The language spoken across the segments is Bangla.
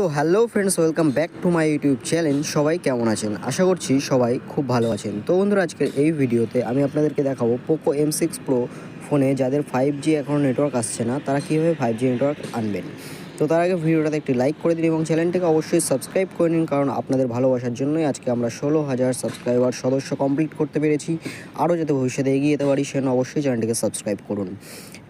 So hello friends, welcome back to my YouTube channel. সবাই কেমন আছেন? আশা করছি সবাই খুব ভালো আছেন। তো বন্ধুরা, আজকের এই ভিডিওতে আমি আপনাদেরকে দেখাবো পোকো এম সিক্স প্রো ফোনে যাদের ফাইভ জি এখনও নেটওয়ার্ক আসছে না, তারা কীভাবে ফাইভ জি নেটওয়ার্ক আনবেন। তো তার আগে ভিডিওটাতে একটি লাইক করে দিন এবং চ্যানেলটিকে অবশ্যই সাবস্ক্রাইব করে নিন, কারণ আপনাদের ভালোবাসার জন্যই আজকে আমরা ষোলো হাজার সাবস্ক্রাইবার সদস্য কমপ্লিট করতে পেরেছি। আরও যাতে ভবিষ্যতে এগিয়ে যেতে পারি সেজন্য অবশ্যই চ্যানেলটিকে সাবস্ক্রাইব করুন।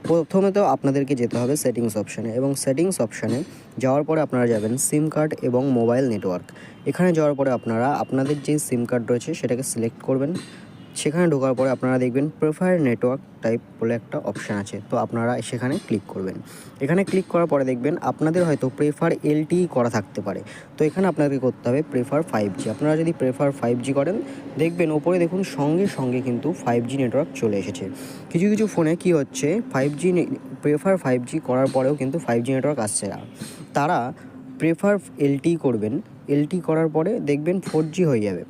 প্রথমে তো আপনাদেরকে যেতে হবে সেটিংস অপশানে এবং সেটিংস অপশানে যাওয়ার পরে আপনারা যাবেন সিম কার্ড এবং মোবাইল নেটওয়ার্ক এখানে যাওয়ার পরে আপনারা, আপনাদের যে সিম কার্ড রয়েছে, সেটাকে সিলেক্ট করবেন। সেখানে ঢোকার পরে আপনারা দেখবেন প্রেফার নেটওয়ার্ক টাইপ বলে একটা অপশান আছে। তো আপনারা সেখানে ক্লিক করবেন। এখানে ক্লিক করার পরে দেখবেন আপনাদের হয়তো প্রেফার এলটিই করা থাকতে পারে। তো এখানে আপনাকে করতে হবে প্রেফার ফাইভ জি আপনারা যদি প্রেফার ফাইভ জি করেন, দেখবেন ওপরে দেখুন সঙ্গে সঙ্গে কিন্তু ফাইভ জি নেটওয়ার্ক চলে এসেছে। কিছু কিছু ফোনে কি হচ্ছে five G prefer five G করার পরেও কিন্তু ফাইভ জি নেটওয়ার্ক আসছে না। তারা প্রেফার এলটি করবেন। এলটি করার পরে দেখবেন ফোর জি হয়ে যাবে।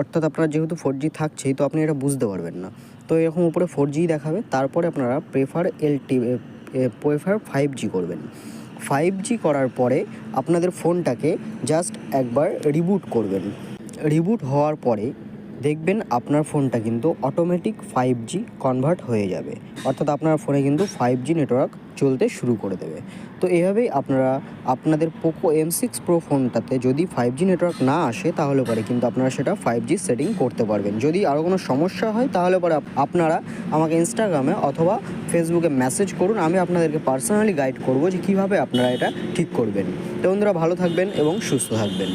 অর্থাৎ আপনার যেহেতু ফোর জি থাকছেই, তো আপনি এটা বুঝতে পারবেন না। তো এরকম উপরে ফোর জি দেখাবে, তারপরে আপনারা prefer L T prefer five G করবেন। ফাইভ জি করার পরে আপনাদের ফোনটাকে জাস্ট একবার রিবুট করবেন। রিবুট হওয়ার পরে দেখবেন আপনার ফোনটা কিন্তু অটোমেটিক ফাইভ জি কনভার্ট হয়ে যাবে। অর্থাৎ আপনার ফোনে কিন্তু ফাইভ জি নেটওয়ার্ক চলতে শুরু করে দেবে। তো এভাবেই আপনারা আপনাদের পোকো এম সিক্স প্রো ফোনটাতে যদি ফাইভ জি নেটওয়ার্ক না আসে, তাহলে পরে কিন্তু আপনারা সেটা ফাইভ জি সেটিং করতে পারবেন। যদি আরও কোনো সমস্যা হয়, তাহলে পরে আপনারা আমাকে ইনস্টাগ্রামে অথবা ফেসবুকে মেসেজ করুন। আমি আপনাদেরকে পার্সোনালি গাইড করব যে কীভাবে আপনারা এটা ঠিক করবেন। তো বন্ধুরা, ভালো থাকবেন এবং সুস্থ থাকবেন।